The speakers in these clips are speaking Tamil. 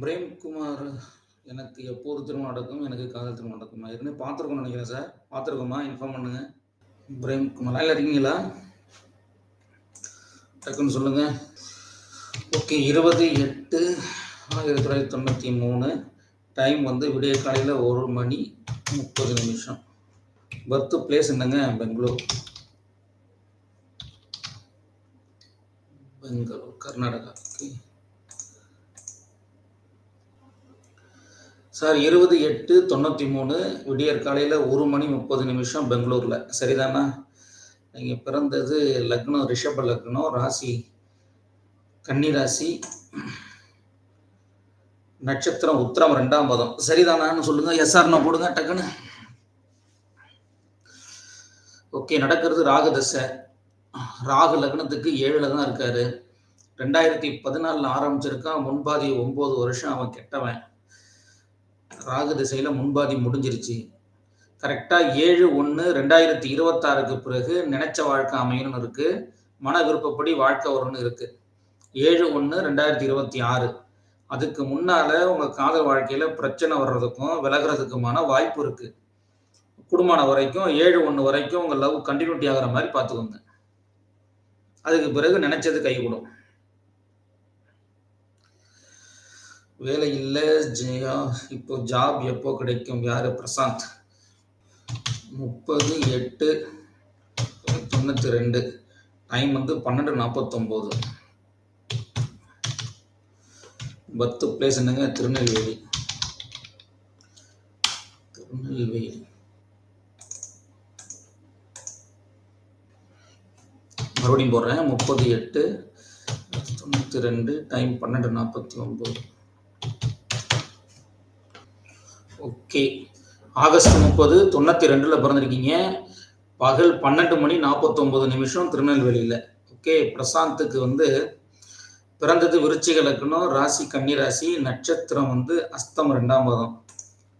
பிரேம்குமார் எனக்கு எப்போது திருமணம் நடக்கும்? எனக்கு காதல் திருமணம் நடக்குமா? இருந்து பார்த்துருக்கோம்னு நினைக்கிறேன் சார். பார்த்துருக்கோமா? இன்ஃபார்ம் பண்ணுங்க. பிரேம்குமார். இல்லை இருக்கீங்களா? டக்குன்னு சொல்லுங்க. ஓகே இருபது எட்டு ஆயிரத்தி தொள்ளாயிரத்தி தொண்ணூற்றி மூணு. டைம் வந்து விடிய காலையில் ஒரு மணி முப்பது நிமிஷம். பர்த் பிளேஸ் என்னங்க? பெங்களூர். பெங்களூர் கர்நாடகா. ஓகே சார் இருபது எட்டு தொண்ணூற்றி மூணு விடியற் காலையில் ஒரு மணி முப்பது நிமிஷம் பெங்களூரில். சரிதானா? நீங்கள் பிறந்தது லக்னம் ரிஷப லக்னம் ராசி கன்னி ராசி நட்சத்திரம் உத்திரம் ரெண்டாம் பதம். சரிதானான்னு சொல்லுங்க. எஸ்ஆர்னா போடுங்க டக்குன்னு. ஓகே நடக்கிறது ராகு தசை. ராகு லக்னத்துக்கு ஏழில் தான் இருக்காரு. ரெண்டாயிரத்தி பதினாலில் ஆரம்பிச்சிருக்கான். முன்பாதி ஒம்பது வருஷம் அவன் கெட்டவன். ராகு திசையில் முன்பாதி முடிஞ்சிருச்சு. கரெக்டாக ஏழு ஒன்று ரெண்டாயிரத்தி இருபத்தாறுக்கு பிறகு நினைச்ச வாழ்க்கை அமையணும்னு இருக்கு. மன விருப்பப்படி வாழ்க்கை வரும்னு இருக்கு. ஏழு ஒன்று ரெண்டாயிரத்தி இருபத்தி ஆறு. அதுக்கு முன்னால உங்க காதல் வாழ்க்கையில பிரச்சனை வர்றதுக்கும் விலகிறதுக்குமான வாய்ப்பு இருக்கு. குடும்பம் வரைக்கும் ஏழு ஒன்று வரைக்கும் உங்க லவ் கண்டினியூட்டி ஆகிற மாதிரி பார்த்துக்கோங்க. அதுக்கு பிறகு நினைச்சது கைகூடும். வேலை இல்லை ஜெயா. இப்போ ஜாப் எப்போ கிடைக்கும்? யாரு? பிரசாந்த். முப்பது எட்டு தொண்ணூற்றி ரெண்டு. டைம் வந்து பன்னெண்டு நாற்பத்தொம்போது பத்து பிளேஸ் என்னங்க? திருநெல்வேலி. திருநெல்வேலி. மறுபடியும் போடுறேன். முப்பது எட்டு தொண்ணூற்றி ரெண்டு டைம் பன்னெண்டு நாற்பத்தி ஒம்பது ஓகே. ஆகஸ்ட் முப்பது தொண்ணூற்றி ரெண்டில் பிறந்திருக்கீங்க. பகல் பன்னெண்டு மணி நாற்பத்தொம்பது நிமிஷம் திருநெல்வேலியில். ஓகே பிரசாந்துக்கு வந்து பிறந்தது விருச்சிக லக்கணம் ராசி கன்னிராசி நட்சத்திரம் வந்து அஸ்தம் ரெண்டாம் பாதம்.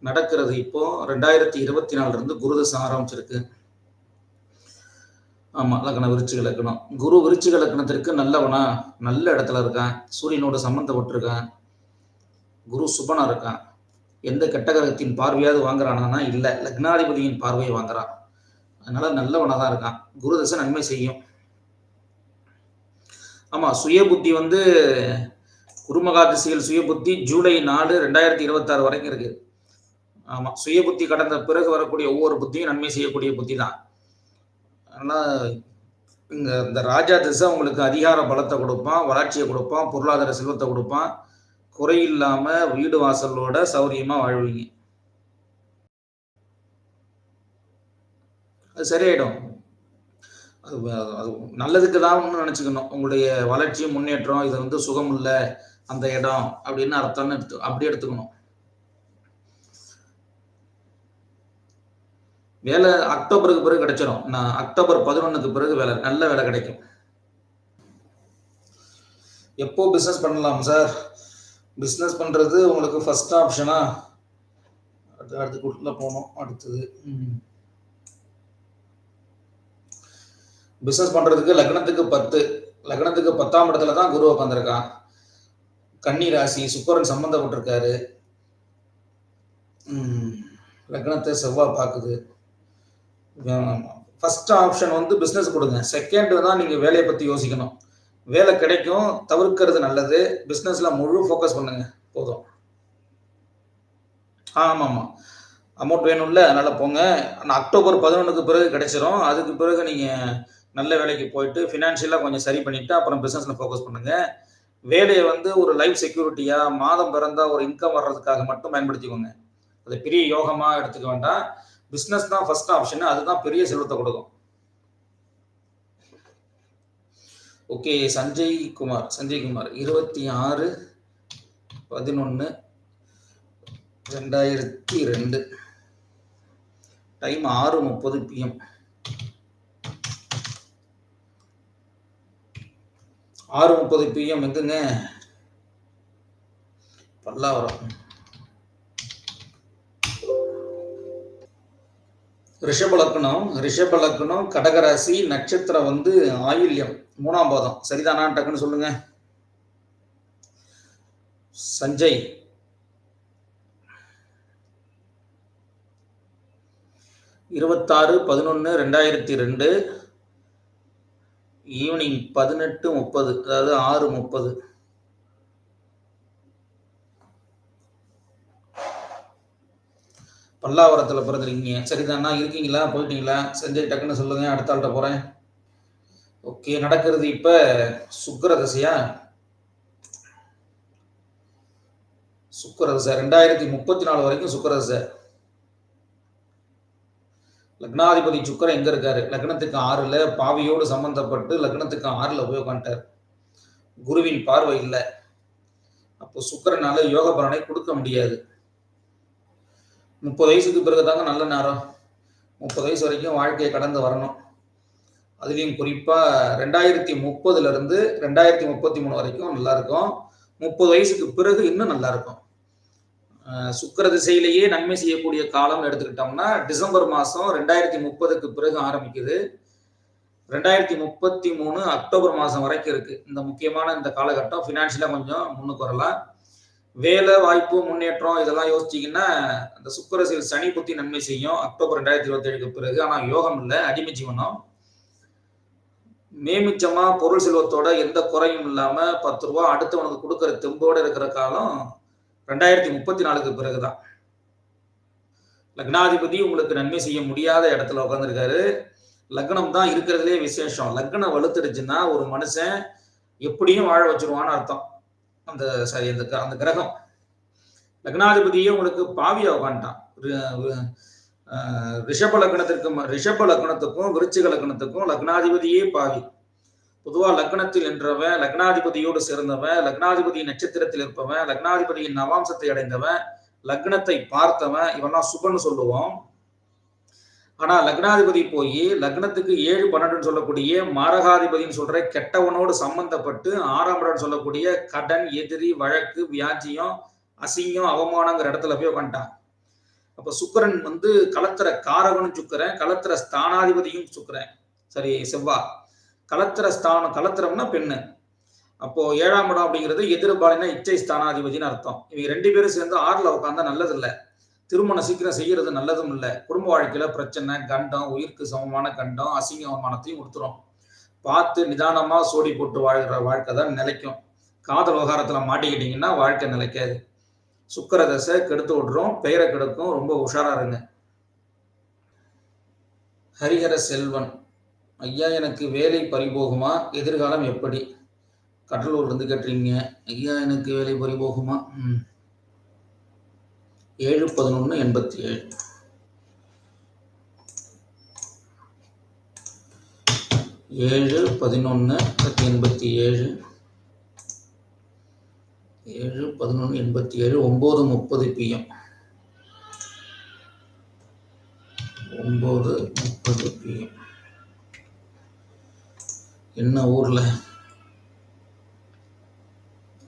நடக்கிறது இப்போ ரெண்டாயிரத்தி இருபத்தி நாலுலேருந்து குருதசம் ஆரம்பிச்சிருக்கு. ஆமாம் லக்கணம் விருச்சிக லக்கணம் குரு விருச்சிக லக்னத்திற்கு நல்லவனா நல்ல இடத்துல இருக்கான். சூரியனோட சம்மந்தப்பட்டிருக்கான் குரு சுபனா இருக்கான். எந்த கட்டகரகத்தின் பார்வையாவது வாங்குறானா இல்லை. லக்னாதிபதியின் பார்வையை வாங்குறான். அதனால நல்லவனாக தான் இருக்கான். குருதசை நன்மை செய்யும். ஆமாம் சுய புத்தி வந்து குருமகா திசையில் சுய புத்தி ஜூலை நாலு ரெண்டாயிரத்தி இருபத்தாறு வரைக்கும் இருக்கு. ஆமாம் சுய புத்தி கடந்த பிறகு வரக்கூடிய ஒவ்வொரு புத்தியும் நன்மை செய்யக்கூடிய புத்தி தான். அதனால் இங்கே இந்த ராஜா திசை உங்களுக்கு அதிகார பலத்தை கொடுப்பான் வளர்ச்சியை கொடுப்பான் பொருளாதார செல்வத்தை கொடுப்பான். குறையில்லாம வீடு வாசலோட சௌரியமா வாழ்வீங்க. அது சரியாயிடும். அது அது நல்லதுக்கு தான் நினச்சிக்கணும். உங்களுடைய வளர்ச்சி முன்னேற்றம் இது வந்து சுகம் இல்லை அந்த இடம் அப்படின்னு அர்த்தம்னு எடுத்து அப்படி எடுத்துக்கணும். வேலை அக்டோபருக்கு பிறகு கிடைச்சிடும் நான் அக்டோபர் பதினொன்றுக்கு பிறகு வேலை நல்ல வேலை கிடைக்கும். எப்போ பிஸ்னஸ் பண்ணலாம் சார் பிஸ்னஸ் பண்ணுறது உங்களுக்கு ஃபஸ்ட் ஆப்ஷனா அது அடுத்துக்குள்ள போனோம் அடுத்தது. பிஸ்னஸ் பண்ணுறதுக்கு லக்னத்துக்கு பத்து. லக்னத்துக்கு பத்தாம் இடத்துல தான் குரு உட்காந்துருக்கான் கன்னி ராசி சுக்கரன் சம்மந்தப்பட்டிருக்காரு லக்னத்தை செவ்வாய் பார்க்குது. ஃபர்ஸ்ட் ஆப்ஷன் வந்து பிஸ்னஸ் கொடுங்க. செகண்ட் தான் நீங்கள் வேலையை பற்றி யோசிக்கணும். வேலை கிடைக்கும் தவிர்க்கிறது நல்லது. பிஸ்னஸில் முழு ஃபோக்கஸ் பண்ணுங்க. போதும். ஆமாம். ஆமாம் அமௌண்ட் வேணும்ல அதனால் போங்க. ஆனால் அக்டோபர் பதினொன்றுக்கு பிறகு கிடைச்சிரும். அதுக்கு பிறகு நீங்கள் நல்ல வேலைக்கு போயிட்டு ஃபினான்ஷியலாக கொஞ்சம் சரி பண்ணிவிட்டு அப்புறம் பிஸ்னஸில் ஃபோக்கஸ் பண்ணுங்கள் வேலையை வந்து ஒரு லைஃப் செக்யூரிட்டியாக மாதம் பிறந்தா ஒரு இன்கம் வர்றதுக்காக மட்டும் பயன்படுத்திக்கோங்க. அது பெரிய யோகமாக எடுத்துக்க வேண்டாம். பிஸ்னஸ் தான் ஃபர்ஸ்ட் ஆப்ஷன் அதுதான் பெரிய செல்வத்தை கொடுக்கும். ஓகே சஞ்சய் குமார் சஞ்சய் குமார். இருபத்தி ஆறு பதினொன்று ரெண்டாயிரத்தி ரெண்டு டைம் ஆறு முப்பது பிஎம் ஆறு முப்பது பிஎம் எங்குங்க? பல்லாவரம். ரிஷப லக்னம் ரிஷப லக்னம் கடகராசி நட்சத்திரம் வந்து ஆயுள்யம் மூணாம் பாதம். சரிதானா டக்குன்னு சொல்லுங்க. சஞ்சய். இருபத்தாறு பதினொன்று ரெண்டாயிரத்தி ரெண்டு. ஈவினிங் பதினெட்டு முப்பது அதாவது ஆறு முப்பது. பல்லாவரத்தில் பிறந்திருக்கீங்க. சரிதானா இருக்கீங்களா போயிட்டீங்களா? சஞ்சய் டக்குன்னு சொல்லுங்க அடுத்த ஆள்கிட்ட போகிறேன் ஓகே நடக்கிறது இப்போ சுக்கர தசையா? சுக்கரதசை ரெண்டாயிரத்தி முப்பத்தி நாலு வரைக்கும் சுக்கரதசை லக்னாதிபதி சுக்கரன் எங்க இருக்காரு? லக்னத்துக்கு ஆறுல பாவியோடு சம்பந்தப்பட்டு லக்னத்துக்கு ஆறுல போய் உட்காந்துட்டார் குருவின் பார்வை இல்லை. அப்போ சுக்கரனால யோக பலனை கொடுக்க முடியாது. முப்பது வயசுக்கு பிறகு தாங்க நல்ல நேரம். முப்பது வயசு வரைக்கும் வாழ்க்கையை கடந்து வரணும். அதுலேயும் குறிப்பாக ரெண்டாயிரத்தி முப்பதுலேருந்து ரெண்டாயிரத்தி முப்பத்தி மூணு வரைக்கும் நல்லாயிருக்கும். முப்பது வயசுக்கு பிறகு இன்னும் நல்லாயிருக்கும். சுக்கர திசையிலேயே நன்மை செய்யக்கூடிய காலம் எடுத்துக்கிட்டோம்னா டிசம்பர் மாதம் ரெண்டாயிரத்தி முப்பதுக்கு பிறகு ஆரம்பிக்குது. ரெண்டாயிரத்தி முப்பத்தி மூணு அக்டோபர் மாதம் வரைக்கும் இருக்குது இந்த முக்கியமான இந்த காலகட்டம். ஃபினான்ஷியலாக கொஞ்சம் முன்னுக்கு வரலாம். வேலை வாய்ப்பு முன்னேற்றம் இதெல்லாம் யோசிச்சிங்கன்னா அந்த சுக்கரசில் சனி புத்தி நன்மை செய்யும். அக்டோபர் ரெண்டாயிரத்தி இருபத்தி ஏழுக்கு பிறகு. ஆனால் யோகம் இல்லை. அடிமை ஜீவனம். மேமிச்சமா பொருள் செல்வத்தோட எந்த குறையும் இல்லாம பத்து ரூபா அடுத்தவனுக்கு கொடுக்கற தெம்போட இருக்கிற காலம் ரெண்டாயிரத்தி முப்பத்தி நாலுக்கு பிறகுதான். லக்னாதிபதி உங்களுக்கு நன்மை செய்ய முடியாத இடத்துல உட்காந்துருக்காரு லக்னம் தான் இருக்கிறதுலே விசேஷம். லக்னம் வலுத்துடுச்சுன்னா ஒரு மனுஷன் எப்படியும் வாழ வச்சிருவான்னு அர்த்தம். அந்த சரி அந்த அந்த கிரகம். லக்னாதிபதியே உங்களுக்கு பாவியா உட்காந்துட்டான் ரிஷப லக்னத்திற்கும் ரிஷப லக்னத்துக்கும் விருச்சிக லக்னத்துக்கும் லக்னாதிபதியே பாவி. பொதுவா லக்னத்தில் நின்றவன் லக்னாதிபதியோடு சேர்ந்தவன் லக்னாதிபதி நட்சத்திரத்தில் இருப்பவன் லக்னாதிபதியின் நவாம்சத்தை அடைந்தவன் லக்னத்தை பார்த்தவன் இவெல்லாம் சுபன்னு சொல்லுவோம். ஆனா லக்னாதிபதி போய் லக்னத்துக்கு ஏழு பன்னெண்டுன்னு சொல்லக்கூடிய மாரகாதிபதினு சொல்ற கெட்டவனோடு சம்பந்தப்பட்டு ஆறாம் இடம் சொல்லக்கூடிய கடன் எதிரி வழக்கு வியாஜியம் அசிங்கம் அவமானங்கிற இடத்துல போய் உட்காந்துட்டான் அப்ப சுக்கரன் வந்து கலத்திர காரகனும் சுக்கரன் கலத்திர ஸ்தானாதிபதியும் சுக்கரன். சரி செவ்வா. கலத்திர ஸ்தானம் கலத்திரம்னா பெண்ணு. அப்போ ஏழாம் இடம் அப்படிங்கிறது எதிர்பாலினா இச்சை ஸ்தானாதிபதினு அர்த்தம். இவங்க ரெண்டு பேரும் சேர்ந்து ஆறுல உட்காந்தா நல்லது இல்லை திருமணம் சீக்கிரம் செய்யறது நல்லதும் இல்லை. குடும்ப வாழ்க்கையில பிரச்சனை கண்டம் உயிருக்கு சமமான கண்டம் அசிங்கமானத்தையும் கொடுத்துரும். பார்த்து நிதானமா சோடி போட்டு வாழ்கிற வாழ்க்கை தான் நிலைக்கும். காதல் விவகாரத்துல மாட்டிக்கிட்டீங்கன்னா வாழ்க்கை நிலைக்காது. சுக்கர தசை கெடுத்து விட்றோம் பெயரை கெடுக்கும் ரொம்ப உஷாரா இருங்க. ஹரிஹர செல்வன் ஐயா எனக்கு வேலை பறிபோகுமா? எதிர்காலம் எப்படி? கடலூர்ல இருந்து கேட்டுறீங்க ஐயா எனக்கு வேலை பறிபோகுமா? ம். ஏழு பதினொன்று எண்பத்தி ஏழு ஏழு பதினொன்று எண்பத்தி ஏழு ஏழு பதினொன்று எண்பத்தி ஏழு ஒம்பது முப்பது பிஎம் ஒம்பது முப்பது பிஎம் என்ன ஊரில்?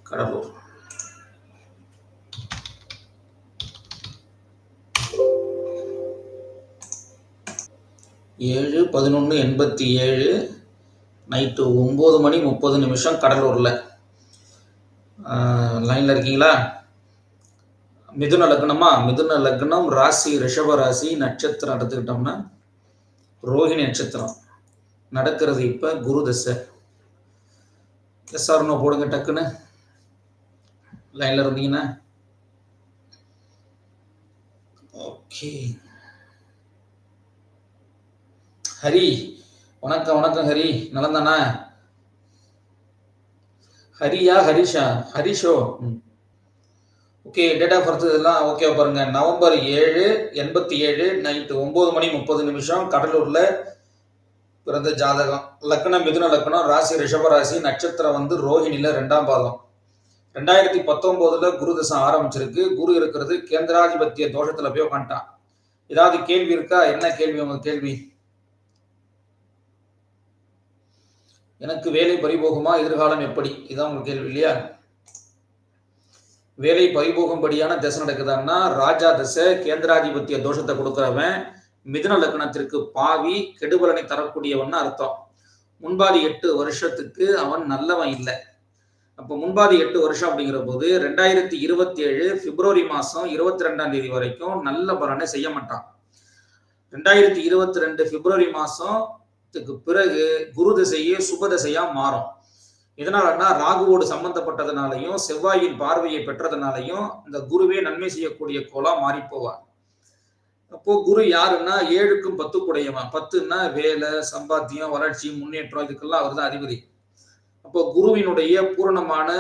கடலூர். ஏழு பதினொன்று எண்பத்தி ஏழு நைட்டு ஒம்பது மணி முப்பது நிமிஷம் கடலூரில். லைனில் இருக்கீங்களா? மிதுன லக்னமா? மிதுன லக்னம் ராசி ரிஷப ராசி நட்சத்திரம் எடுத்துக்கிட்டோம்னா ரோஹிணி நட்சத்திரம். நடக்கிறது இப்போ குரு தசை. எஸ்ஆர்னோ போடுங்க டக்குன்னு. லைனில் இருந்தீங்கன்னா. ஓகே ஹரி வணக்கம் வணக்கம் ஹரி. நலந்தானா? ஹரியா ஹரிஷா ஹரிஷோ. ஓகே டேட் ஆஃப் பர்த் இதெல்லாம் ஓகே பாருங்க. நவம்பர் ஏழு எண்பத்தி ஏழு நைட்டு ஒன்பது மணி முப்பது நிமிஷம் கடலூர்ல பிறந்த ஜாதகம். லக்னம் மிதுன லக்னம் ராசி ரிஷபராசி நட்சத்திரம் வந்து ரோஹிணில ரெண்டாம் பாதம். ரெண்டாயிரத்தி பத்தொன்பதுல குரு தசம் ஆரம்பிச்சிருக்கு. குரு இருக்கிறது கேந்திராதிபத்திய தோஷத்துல போய் உட்காந்துட்டான் ஏதாவது கேள்வி இருக்கா? என்ன கேள்வி உங்க கேள்வி? எனக்கு வேலை பறிபோகுமா? எதிர்காலம் எப்படி? இதுதான் உங்க கேள்வி இல்லையா? வேலை பறிபோகும்படியான தசை நடக்குதான்னா ராஜா தசை கேந்திராதிபத்திய தோஷத்தை கொடுக்குறவன் மிதுன லக்னத்திற்கு பாவி கெடுபலனை தரக்கூடியவன் அர்த்தம். முன்பாதி எட்டு வருஷத்துக்கு அவன் நல்லவன் இல்லை. அப்போ முன்பாதி எட்டு வருஷம் அப்படிங்கிற போது ரெண்டாயிரத்தி இருபத்தி ஏழு பிப்ரவரி மாசம் இருபத்தி ரெண்டாம் தேதி வரைக்கும் நல்ல பலனை செய்ய மாட்டான். ரெண்டாயிரத்தி இருபத்தி ரெண்டு பிப்ரவரி மாதம் பிறகு குரு திசையே சுப திசையா மாறும். இதனாலன்னா ராகுவோடு சம்பந்தப்பட்டதுனாலையும் செவ்வாயின் பார்வையை பெற்றதுனாலையும் இந்த குருவே நன்மை செய்யக்கூடிய கோலா மாறி போவார். அப்போ குரு யாருன்னா ஏழுக்கும் பத்து கூடையவன் பத்துன்னா வேலை சம்பாத்தியம் வளர்ச்சி முன்னேற்றம் இதுக்கெல்லாம் அவர் தான் அதிபதி. அப்போ குருவினுடைய பூரணமான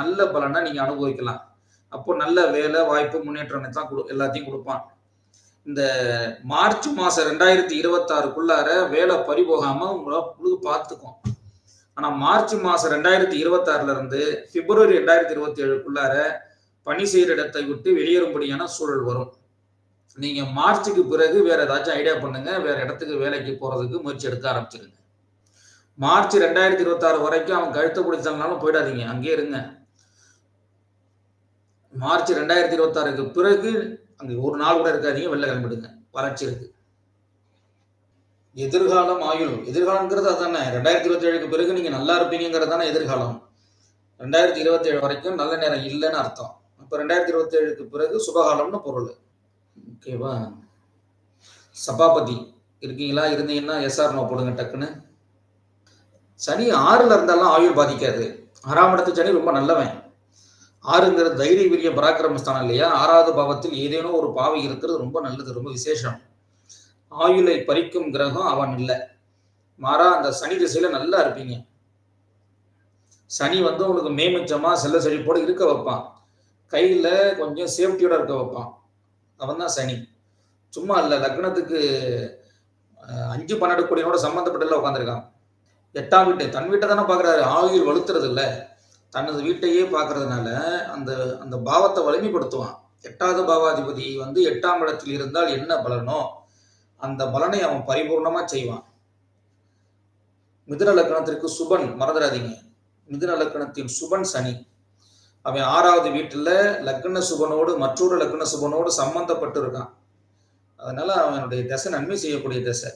நல்ல பலனை நீங்க அனுபவிக்கலாம். அப்போ நல்ல வேலை வாய்ப்பு முன்னேற்றம் தான் கொடு எல்லாத்தையும் கொடுப்பான். இந்த மார்ச் மாசம் ரெண்டாயிரத்தி இருபத்தாறுக்குள்ளார வேலை பறிபோகாம உங்களை புழு பார்த்துக்கும். ஆனா மார்ச் மாசம் ரெண்டாயிரத்தி இருபத்தாறுல இருந்து பிப்ரவரி ரெண்டாயிரத்தி இருபத்தி ஏழுக்குள்ளார பணி செய்யற இடத்தை விட்டு வெளியேறும்படியான சூழல் வரும். நீங்க மார்ச்சுக்கு பிறகு வேற ஏதாச்சும் ஐடியா பண்ணுங்க வேற இடத்துக்கு வேலைக்கு போறதுக்கு முயற்சி எடுக்க ஆரம்பிச்சிருங்க. மார்ச் ரெண்டாயிரத்தி இருபத்தாறு வரைக்கும் அவன் கழுத்தை பிடிச்சாங்கனாலும் போயிடாதீங்க அங்கேயே இருங்க. மார்ச் ரெண்டாயிரத்தி இருபத்தாறுக்கு பிறகு அங்க ஒரு நாள் கூட இருக்காதீங்க வெளில கிளம்பிடுங்க. வறட்சி இருக்கு. எதிர்காலம் ஆயுள். எதிர்காலங்கிறது அதானே. ரெண்டாயிரத்தி இருபத்தி ஏழுக்கு பிறகு நீங்க நல்லா இருப்பீங்கிறது தானே எதிர்காலம். ரெண்டாயிரத்தி இருபத்தி ஏழு வரைக்கும் நல்ல நேரம் இல்லைன்னு அர்த்தம். இப்போ ரெண்டாயிரத்தி இருபத்தி ஏழுக்கு பிறகு சுபகாலம்னு பொருள். ஓகேவா? சபாபதி. இருக்கீங்களா? இருந்தீங்கன்னா எஸ்ஆர் நோ போடுங்க டக்குன்னு. சனி ஆறுல இருந்தாலும் ஆயுள் பாதிக்காது. ஆறாம் இடத்து சனி ரொம்ப நல்லவன். ஆறுங்கிறது தைரிய வீரிய பராக்கிரமஸ்தானம் இல்லையா? ஆறாவது பாவத்தில் ஏதேனும் ஒரு பாவை இருக்கிறது ரொம்ப நல்லது ரொம்ப விசேஷம். ஆயுளை பறிக்கும் கிரகம் அவன் இல்லை. மாறா அந்த சனி திசையில நல்லா இருப்பீங்க. சனி வந்து உங்களுக்கு மேமிச்சமா செல்ல செழிப்போட இருக்க வைப்பான். கையில கொஞ்சம் சேஃப்டியோட இருக்க வைப்பான். அவன் தான் சனி. சும்மா இல்லை லக்னத்துக்கு அஞ்சு பன்னெண்டு கோடியோட சம்மந்தப்பட்டதில் உட்காந்துருக்கான் எட்டாம் வீட்டை தன் வீட்டை தானே பார்க்குறாரு ஆயுள் வலுத்துறது இல்லை. தனது வீட்டையே பார்க்கறதுனால அந்த அந்த பாவத்தை வலிமைப்படுத்துவான். எட்டாவது பாவாதிபதி வந்து எட்டாம் இடத்தில் இருந்தால் என்ன பலனோ அந்த பலனை அவன் பரிபூர்ணமா செய்வான். மிதுன லக்கணத்திற்கு சுபன் மறந்துடாதீங்க. மிதுன லக்கணத்தின் சுபன் சனி. அவன் ஆறாவது வீட்டில் லக்ன சுபனோடு மற்றொரு லக்ன சுபனோடு சம்பந்தப்பட்டு இருக்கான் அதனால அவனுடைய தசை நன்மை செய்யக்கூடிய தசை.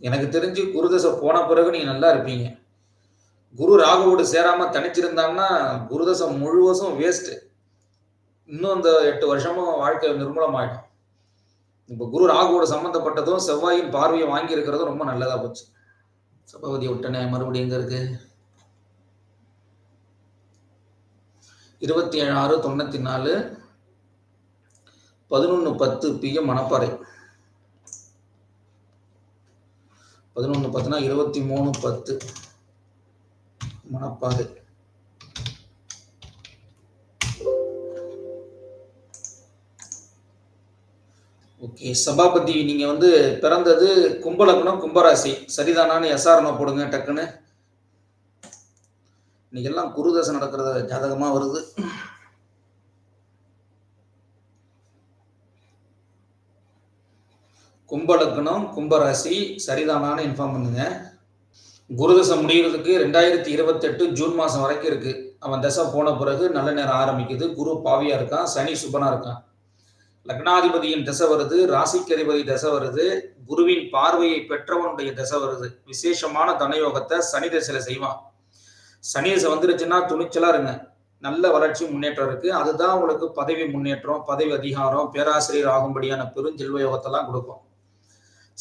எனக்கு தெரிஞ்சு குரு தசை போன பிறகு நீங்க நல்லா இருப்பீங்க. குரு ராகுவோடு சேராம தனிச்சிருந்தாங்கன்னா குருதசை முழுவதும் வேஸ்ட் இன்னும் அந்த எட்டு வருஷமும் வாழ்க்கை நிர்மூலமாயிடும். இப்போ குரு ராகுவோட சம்பந்தப்பட்டதும் செவ்வாயின் பார்வையை வாங்கி இருக்கிறதும் ரொம்ப நல்லதா போச்சு. சபாபதி விட்டனே மறுபடியும் எங்க இருக்கு? இருபத்தி ஏழு ஆறு தொண்ணூத்தி நாலு பதினொன்று பத்து பிஎம் மணப்பாறை. பதினொன்று பத்துனா இருபத்தி மூணு பத்து. மணப்பாறை ஓகே சபாபதி நீங்க வந்து பிறந்தது கும்பலக்னம் கும்பராசி. சரிதானான்னு எஸ்ஆர்னோ போடுங்க டக்குன்னு. இன்னைக்கு எல்லாம் குருதசை நடக்கிறத ஜாதகமா வருது. கும்பலக்னம் கும்பராசி சரிதானான்னு இன்ஃபார்ம் பண்ணுங்க. குருதசை முடிகிறதுக்கு ரெண்டாயிரத்தி இருபத்தெட்டு ஜூன் மாதம் வரைக்கும் இருக்கு. அவன் தசை போன பிறகு நல்ல நேரம் ஆரம்பிக்குது. குரு பாவியா இருக்கான் சனி சுபனா இருக்கான். லக்னாதிபதியின் தசை வருது ராசிக்கு அதிபதி தசை வருது குருவின் பார்வையை பெற்றவனுடைய தசை வருது. விசேஷமான தனயோகத்தை சனி தசையில செய்வான். சனி தசை வந்துருச்சுன்னா துணிச்சலா இருங்க. நல்ல வளர்ச்சி முன்னேற்றம் இருக்கு. அதுதான் உங்களுக்கு பதவி முன்னேற்றம் பதவி அதிகாரம் பேராசிரியர் ஆகும்படியான பெருஞ்செல்வ யோகத்தெல்லாம் கொடுக்கும்.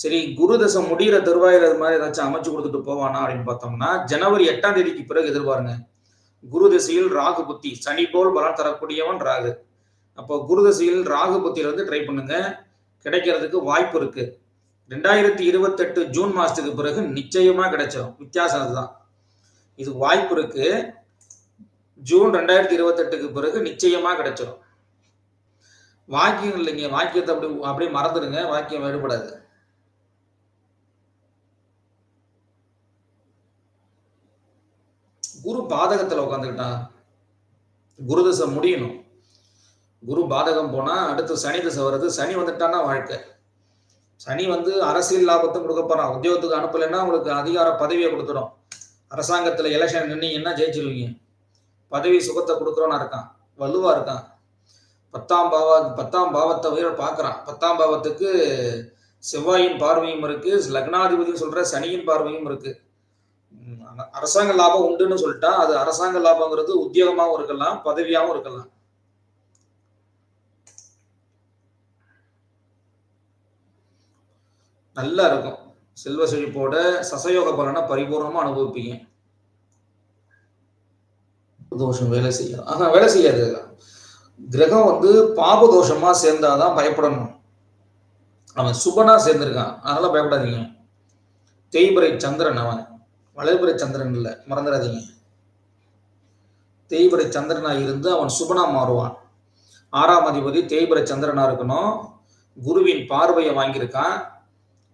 சரி குரு தசை முடிகிற தருவாயில் அது மாதிரி ஏதாச்சும் அமைச்சு கொடுத்துட்டு போவானா அப்படின்னு பார்த்தோம்னா ஜனவரி எட்டாம் தேதிக்கு பிறகு எதிர்பாருங்க. குரு திசையில் ராகு புத்தி சனி போல் பலம் தரக்கூடியவன் ராகு. அப்போ குரு திசையில் ராகு புத்தியில வந்து ட்ரை பண்ணுங்க. கிடைக்கிறதுக்கு வாய்ப்பு இருக்கு. ரெண்டாயிரத்தி இருபத்தெட்டு ஜூன் மாசத்துக்கு பிறகு நிச்சயமா கிடைச்சிடும் வித்தியாசம் அதுதான். இது வாய்ப்பு இருக்கு. ஜூன் ரெண்டாயிரத்தி இருபத்தெட்டுக்கு பிறகு நிச்சயமா கிடைச்சிடும் வாக்கியம் இல்லைங்க. வாக்கியத்தை அப்படி அப்படியே மறந்துடுங்க. வாக்கியம் வேறுபடாது. குரு பாதகத்துல உட்காந்துக்கிட்டான் குரு தசை முடியணும். குரு பாதகம் போனா அடுத்து சனி தசை வருது. சனி வந்துட்டான்னா வாழ்க்கை. சனி வந்து அரசியல் லாபத்தை கொடுக்க போறான். உத்தியோகத்துக்கு அனுப்பலைன்னா உங்களுக்கு அதிகார பதவியை கொடுத்துடும் அரசாங்கத்துல எலெக்ஷன் நின்னீங்கன்னா ஜெயிச்சிருவீங்க. பதவி சுகத்தை கொடுக்குறோன்னு இருக்கான். வலுவா இருக்கான். பத்தாம் பாவ பத்தாம் பாவத்தை உயர பார்க்கறான். பத்தாம் பாவத்துக்கு செவ்வாயின் பார்வையும் இருக்கு. லக்னாதிபதியும் சொல்ற சனியின் பார்வையும் இருக்கு. அரசாங்க லாபம் உண்டுன்னு சொல்லிட்டா அது அரசாங்க லாபங்கிறது உத்தியோகமாகவும் இருக்கலாம் பதவியாகவும் இருக்கலாம். நல்லா இருக்கும். செல்வ செழிப்போட சசயோக பலனை பரிபூர்ணமா அனுபவிப்பீங்க. தோஷம் வேலை செய்யும் ஆனா வேலை செய்யாது. கிரகம் வந்து பாப தோஷமா சேர்ந்தாதான் பயப்படணும். அவன் சுபனா சேர்ந்திருக்கான். அதனால பயப்படாதீங்க. தேய்பிரை சந்திரன் அவன். வளர்பிறை சந்திரன் இல்லை மறந்துடாதீங்க தேய்பிரை சந்திரனாக இருந்து அவன் சுபனா மாறுவான். ஆறாம் அதிபதி தேய்பிரை சந்திரனா இருக்கணும். குருவின் பார்வையை வாங்கியிருக்கான்.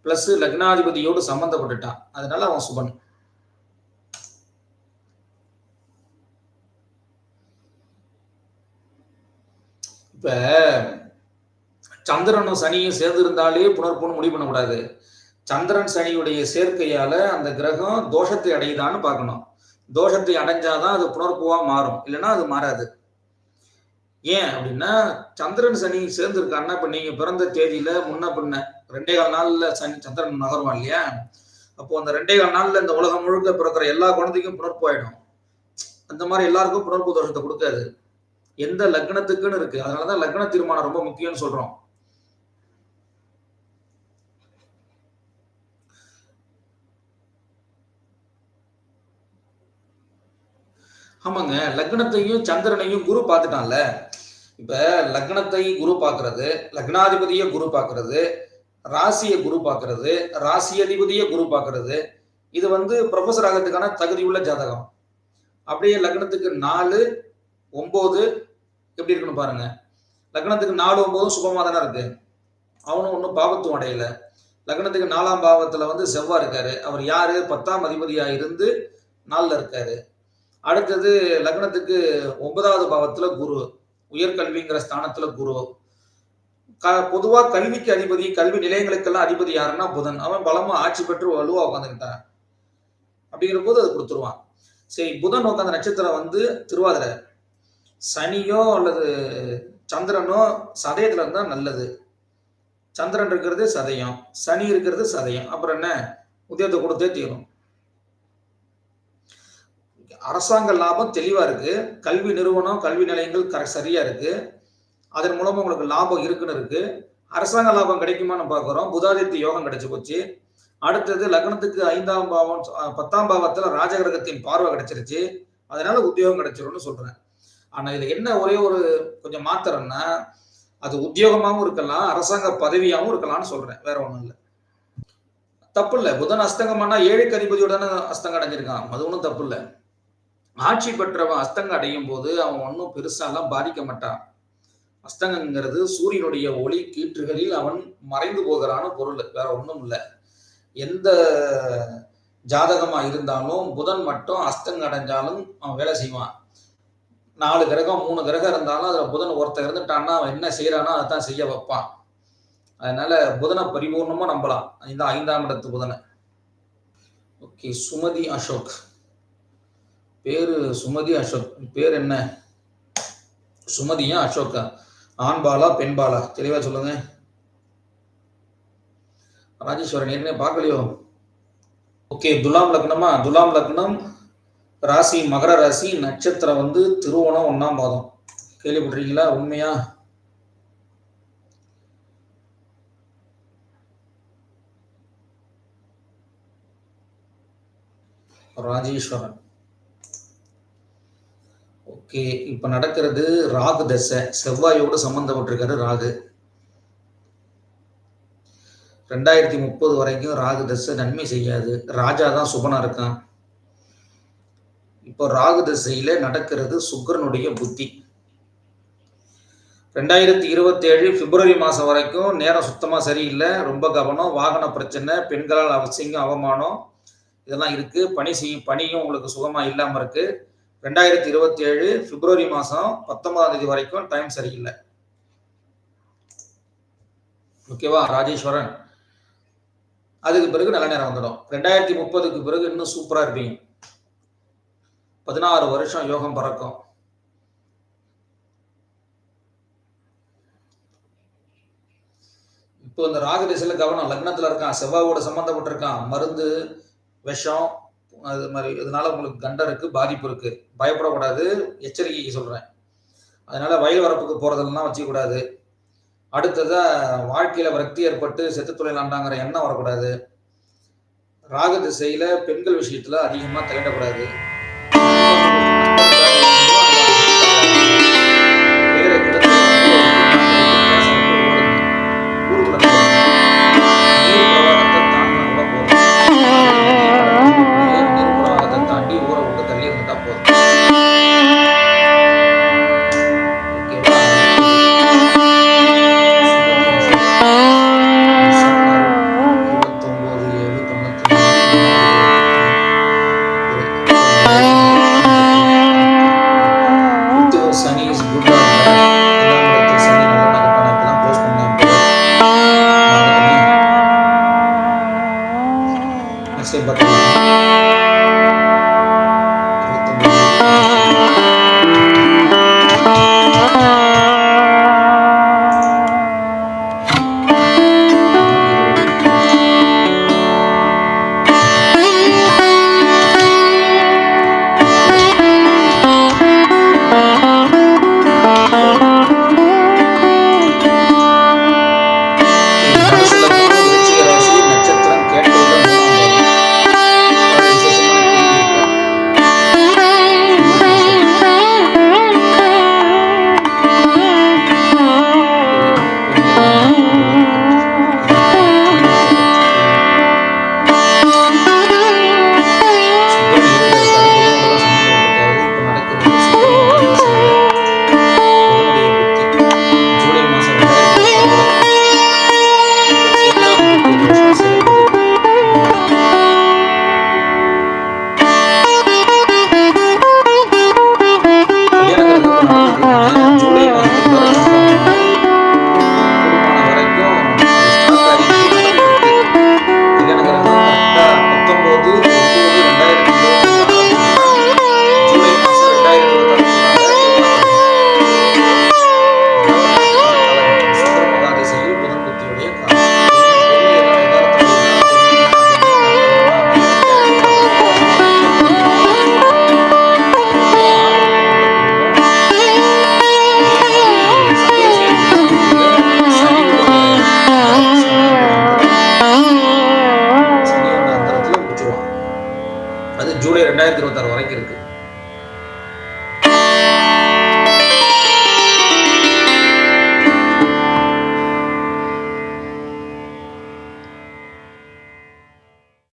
பிளஸ் லக்னாதிபதியோடு சம்பந்தப்பட்டுட்டான். அதனால அவன் சுபன். இப்ப சந்திரனும் சனியும் சேர்ந்து இருந்தாலே முடிவு பண்ணக்கூடாது. சந்திரன் சனியுடைய சேர்க்கையால அந்த கிரகம் தோஷத்தை அடையுதான்னு பார்க்கணும். தோஷத்தை அடைஞ்சாதான் அது புனர்ப்புவா மாறும். இல்லைன்னா அது மாறாது. ஏன் அப்படின்னா சந்திரன் சனி சேர்ந்துருக்கான்னா இப்ப நீங்க பிறந்த தேதியில முன்ன பின்ன ரெண்டே கால் நாள்ல சனி சந்திரன் நகருவான் இல்லையா? அப்போ அந்த ரெண்டே கால் நாள்ல இந்த உலகம் முழுக்க பிறக்கிற எல்லா குழந்தைக்கும் புணர்ப்பு ஆயிடும். அந்த மாதிரி எல்லாருக்கும் புணர்ப்பு தோஷத்தை கொடுக்காது. எந்த லக்னத்துக்குன்னு இருக்கு. அதனாலதான் லக்ன தீர்மானம் ரொம்ப முக்கியம்னு சொல்றோம். ஆமாங்க லக்னத்தையும் சந்திரனையும் குரு பார்த்துட்டான்ல. இப்ப லக்னத்தை குரு பார்க்கறது லக்னாதிபதியை குரு பார்க்கறது ராசியை குரு பார்க்கறது ராசி அதிபதியை குரு பார்க்கறது. இது வந்து ப்ரொஃபஸர் ஆகிறதுக்கான தகுதி உள்ள ஜாதகம். அப்படியே லக்னத்துக்கு நாலு ஒன்பது எப்படி இருக்குன்னு பாருங்க. லக்னத்துக்கு நாலு ஒன்பதும் சுபமாக தானே இருக்கு. அவனும் ஒன்றும் பாவத்துவம் அடையல. லக்னத்துக்கு நாலாம் பாவத்துல வந்து செவ்வாய் இருக்காரு. அவர் யாரு? பத்தாம் அதிபதியா இருந்து நாளில் இருக்காரு. அடுத்தது லக்னத்துக்கு ஒன்பதாவது பாவத்துல குரு உயர்கல்விங்கிற ஸ்தானத்துல குரு. க பொதுவா கல்விக்கு அதிபதி கல்வி நிலையங்களுக்கெல்லாம் அதிபதி யாருன்னா புதன். அவன் பலமா ஆட்சி பெற்று வலுவா உட்காந்துக்கிட்டான் அப்படிங்கிற போது அது கொடுத்துருவான். சரி புதன் உட்காந்த நட்சத்திரம் வந்து திருவாதிரை. சனியோ அல்லது சந்திரனோ சதயத்துல இருந்தா நல்லது. சந்திரன் இருக்கிறது சதயம். சனி இருக்கிறது சதயம். அப்புறம் என்ன? உதயத்தை கொடுத்தே தீரும். அரசாங்க லாபம் தெளிவாக இருக்குது கல்வி நிறுவனம் கல்வி நிலையங்கள் கர சரியாக இருக்குது அதன் மூலமாக உங்களுக்கு லாபம் இருக்குன்னு இருக்குது அரசாங்க லாபம் கிடைக்குமான்னு பார்க்குறோம். புதாதித்ய யோகம் கிடைச்சி போச்சு. அடுத்தது லக்னத்துக்கு ஐந்தாம் பாவம் பத்தாம் பாவத்தில் ராஜகிரகத்தின் பார்வை கிடைச்சிருச்சு. அதனால உத்தியோகம் கிடைச்சிரும்னு சொல்கிறேன் ஆனால் இதில் என்ன ஒரே ஒரு கொஞ்சம் மாத்திரம்னா அது உத்தியோகமாகவும் இருக்கலாம் அரசாங்க பதவியாகவும் இருக்கலாம்னு சொல்கிறேன் வேற ஒன்றும் இல்லை. தப்பு இல்லை புதன் அஸ்தங்கம்னா ஏழைக்கு அதிபதியோட அஸ்தங்கம் அடைஞ்சிருக்கான். அது ஒன்றும் தப்பு இல்லை ஆட்சி பெற்றவன் அஸ்தங்கம் அடையும் போது அவன் ஒன்றும் பெருசாலாம் பாதிக்க மாட்டான் அஸ்தங்கங்கிறது சூரியனுடைய ஒளி கீற்றுகளில் அவன் மறைந்து போகிறான்னு பொருள். வேற ஒன்றும் இல்லை. எந்த ஜாதகமா இருந்தாலும் புதன் மட்டும் அஸ்தங்கம் அடைஞ்சாலும் அவன் வேலை செய்வான். நாலு கிரகம் மூணு கிரகம் இருந்தாலும் அதில் புதன் ஒருத்தன் இருந்துட்டான்னா அவன் என்ன செய்யறானோ தான் செய்ய வைப்பான். அதனால புதனை பரிபூர்ணமா நம்பலாம். இந்த ஐந்தாம் இடத்து புதனை. ஓகே சுமதி அசோக். பேரு சுமதி அசோக். பேர் என்ன? சுமதியா அசோக்கா? ஆண்பாலா பெண்பாலா? தெளிவா சொல்லுங்க. ராஜேஸ்வரன் ஏற்கனவே பார்க்கலையோ? ஓகே துலாம் லக்னமா? துலாம் லக்னம் ராசி மகர ராசி நட்சத்திரம் வந்து திருவோணம் ஒன்னாம் பாதம். கேள்விப்பட்டிருக்கீங்களா? உண்மையா? ராஜேஸ்வரன். ஓகே இப்ப நடக்கிறது ராகு தசை. செவ்வாயோடு சம்பந்தப்பட்டிருக்காரு ராகு. ரெண்டாயிரத்தி முப்பது வரைக்கும் ராகு தசை நன்மை செய்யாது. ராஜா தான் சுபனா இருக்கான். இப்போ ராகு திசையில நடக்கிறது சுக்கரனுடைய புத்தி. ரெண்டாயிரத்தி இருபத்தி ஏழு பிப்ரவரி மாசம் வரைக்கும் நேரம் சுத்தமா சரியில்லை. ரொம்ப கவனம் வாகன பிரச்சனை பெண்களால் அவசியம் அவமானம் இதெல்லாம் இருக்கு. பணி செய்யும் பணியும் உங்களுக்கு சுகமா இல்லாம இருக்கு. ரெண்டாயிரத்தி இருபத்தி ஏழு பிப்ரவரி மாசம் பத்தொன்பதாம் தேதி வரைக்கும் டைம் சரியில்லை. ஓகேவா ராஜேஸ்வரன்? அதுக்கு பிறகு நல்ல நேரம் வந்துடும். ரெண்டாயிரத்தி முப்பதுக்கு பிறகு இன்னும் சூப்பரா இருப்பீங்க. பதினாறு வருஷம் யோகம் பறக்கும். இப்போ இந்த ராகு திசையில கவனம் லக்னத்துல இருக்கான் செவ்வாவோட சம்பந்தப்பட்டிருக்கான் மருந்து விஷம் அது மாதிரி இதனால உங்களுக்கு கண்டம் இருக்கு பாதிப்பு இருக்கு. பயப்படக்கூடாது எச்சரிக்கைக்கு சொல்றேன். அதனால வயல் வரப்புக்கு போறதெல்லாம் வச்சுக்கூடாது அடுத்ததா வாழ்க்கையில விரக்தி ஏற்பட்டு செத்து தொழிலாண்டாங்கிற எண்ணம் வரக்கூடாது. ராக திசையில பெண்கள் விஷயத்துல அதிகமா தலையிடக்கூடாது நாலு சனி